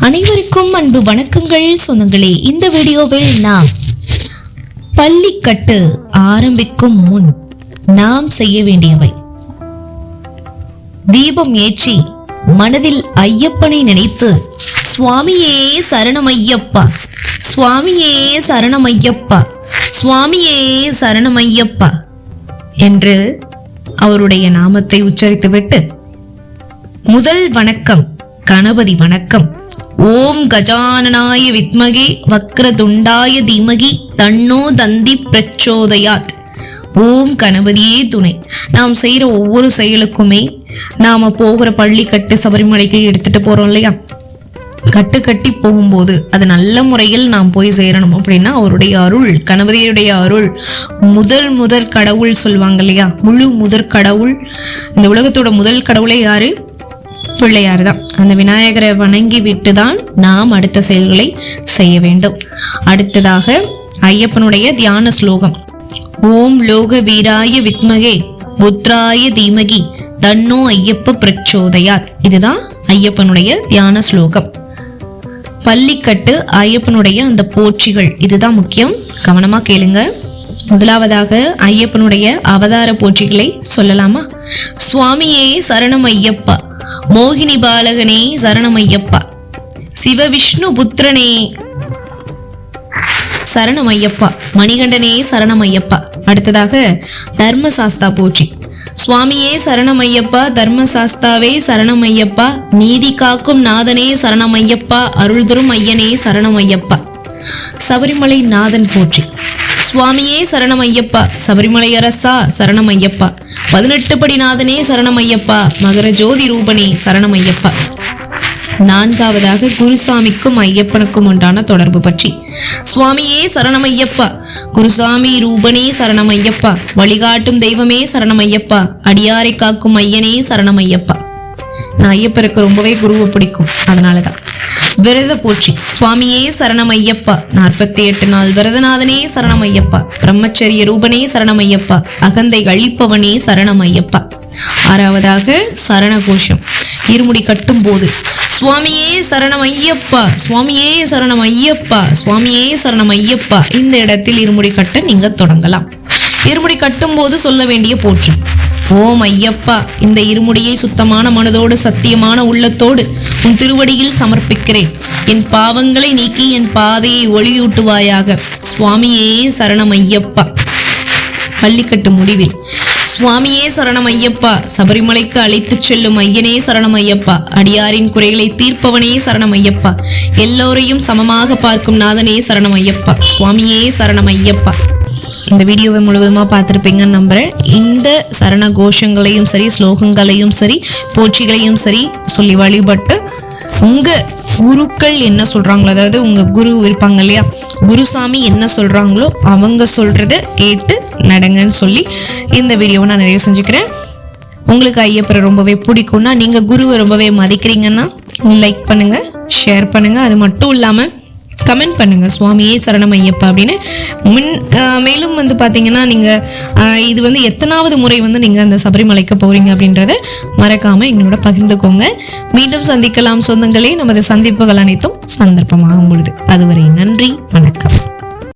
அனைவருக்கும் அன்பு வணக்கங்கள். சொந்தங்களே இந்த வீடியோவில் நாம் பள்ளிக்கட்டு ஆரம்பிக்கும் முன் நாம் செய்ய வேண்டியவை. தீபம் ஏற்றி மனதில் ஐயப்பனை நினைத்து சுவாமியே சரணம் ஐயப்பா சுவாமியே சரணம் ஐயப்பா சுவாமியே சரணம் ஐயப்பா என்று அவருடைய நாமத்தை உச்சரித்துவிட்டு முதல் வணக்கம் கணபதி வணக்கம் ஓம் கஜானனாய வித்மகே வக்ரதுண்டாய தீமகி தன்னோ தந்தி பிரச்சோதயாத். ஓம் கணபதியே துணை. நாம் செய்கிற ஒவ்வொரு செயலுக்குமே நாம் போகிற பள்ளி கட்டு சபரிமலைக்கு எடுத்துகிட்டு போகிறோம் இல்லையா? கட்டு கட்டி போகும்போது அது நல்ல முறையில் நாம் போய் சேரணும். அப்படின்னா அவருடைய அருள் கணபதியுடைய அருள் முதல் முதற் கடவுள் சொல்லுவாங்க இல்லையா? முழு முதற் கடவுள். இந்த உலகத்தோட முதல் கடவுளே யாரு? பிள்ளையார் தான் அந்த விநாயகரை வணங்கி விட்டு தான் நாம் அடுத்த செயல்களை செய்ய வேண்டும். அடுத்ததாக ஐயப்பனுடைய தியான ஸ்லோகம். ஓம் லோக வீராய வித்மகே புத்ராய தீமகி தன்னோ ஐயப்ப பிரச்சோதயாத். இதுதான் ஐயப்பனுடைய தியான ஸ்லோகம். பள்ளிக்கட்டு ஐயப்பனுடைய அந்த போற்றிகள் இதுதான் முக்கியம். கவனமா கேளுங்க. முதலாவதாக ஐயப்பனுடைய அவதார போற்றிகளை சொல்லலாமா? சுவாமியே சரணம் ஐயப்பா. மோகினி பாலகனே சரணம் ஐயப்பா சிவவிஷ்ணு புத்திரனே சரணம் ஐயப்பா மணிகண்டனே சரணம் ஐயப்பா அடுத்ததாக தர்மசாஸ்தா போற்றி. சுவாமியே சரணம் ஐயப்பா தர்மசாஸ்தாவே சரணம் ஐயப்பா நீதி காக்கும் நாதனே சரணம் ஐயப்பா ஐயனே சரணம் ஐயப்பா சபரிமலை நாதன் போற்றி. சுவாமியே சரணம் ஐயப்பா சபரிமலை அரசா சரணம் ஐயப்பா பதினெட்டு படிநாதனே சரணமையப்பா. சரணம் ஐயப்பா மகர ஜோதி ரூபனே சரணம் ஐயப்பா நான்காவதாக குருசாமிக்கும் ஐயப்பனுக்கும் உண்டான தொடர்பு பற்றி. சுவாமியே சரணம் ஐயப்பா குருசாமி ரூபனே சரணம் ஐயப்பா வழிகாட்டும் தெய்வமே சரணம் ஐயப்பா அடியாரை காக்கும் ஐயனே சரணம் ஐயப்பா நான் ஐயப்பருக்கு ரொம்பவே குருவை பிடிக்கும். அதனாலதான். விரத போற்றி சுவாமியே சரணம் ஐயப்பா நாற்பத்தி எட்டு நாள் விரதநாதனே சரணம் ஐயப்பா பிரம்மச்சரிய ரூபனே சரணம் ஐயப்பா அகந்தை அழிப்பவனே சரணம் ஐயப்பா ஆறாவதாக சரண கோஷம் இருமுடி கட்டும் போது சுவாமியே சரணம் ஐயப்பா சுவாமியே சரணம் ஐயப்பா சுவாமியே சரணம் ஐயப்பா இந்த இடத்தில் இருமுடி கட்ட நீங்க தொடங்கலாம். இருமுடி கட்டும் போது சொல்ல வேண்டிய போற்று. ஓம் ஐயப்பா இந்த இருமுடியை சுத்தமான மனதோடு சத்தியமான உள்ளத்தோடு உன் திருவடியில் சமர்ப்பிக்கிறேன். என் பாவங்களை நீக்கி என் பாதையை ஒளியூட்டுவாயாக. சுவாமியே சரணம் ஐயப்பா. பள்ளிக்கட்டு முடிவில். சுவாமியே சரணம் ஐயப்பா சபரிமலைக்கு அழைத்துச் செல்லும் ஐயனே சரணம் ஐயப்பா. அடியாரின் குறைகளை தீர்ப்பவனே சரணம் ஐயப்பா. எல்லோரையும் சமமாக பார்க்கும் நாதனே சரணம் ஐயப்பா. சுவாமியே சரணம் ஐயப்பா. இந்த வீடியோவை முழுவதுமாக பார்த்துருப்பீங்கன்னு நம்புகிறேன் இந்த சரண கோஷங்களையும் சரி ஸ்லோகங்களையும் சரி போற்றிகளையும் சரி சொல்லி வழிபட்டு உங்கள் குருக்கள் என்ன சொல்கிறாங்களோ அதாவது உங்கள் குரு இருப்பாங்க இல்லையா குருசாமி என்ன சொல்கிறாங்களோ அவங்க சொல்கிறத கேட்டு நடங்கன்னு சொல்லி இந்த வீடியோவை நான் நிறைய செஞ்சுக்கிறேன். உங்களுக்கு ஐயப்பரை ரொம்பவே பிடிக்கும்னா நீங்கள் குருவை ரொம்பவே மதிக்கிறீங்கன்னா லைக் பண்ணுங்கள் ஷேர் பண்ணுங்கள் அது மட்டும் இல்லாமல் கமெண்ட் பண்ணுங்கள் சுவாமியே சரணம் ஐயப்பா அப்படின்னு. மின் மேலும் வந்து பார்த்தீங்கன்னா நீங்கள் இது வந்து எத்தனாவது முறை வந்து நீங்கள் அந்த சபரிமலைக்கு போகிறீங்க அப்படின்றத மறக்காமல் எங்களோட பகிர்ந்துக்கோங்க. மீண்டும் சந்திக்கலாம். சொந்தங்களே நமது சந்திப்புகள் அனைத்தும் சந்தர்ப்பமாகும் பொழுது. அதுவரை நன்றி வணக்கம்.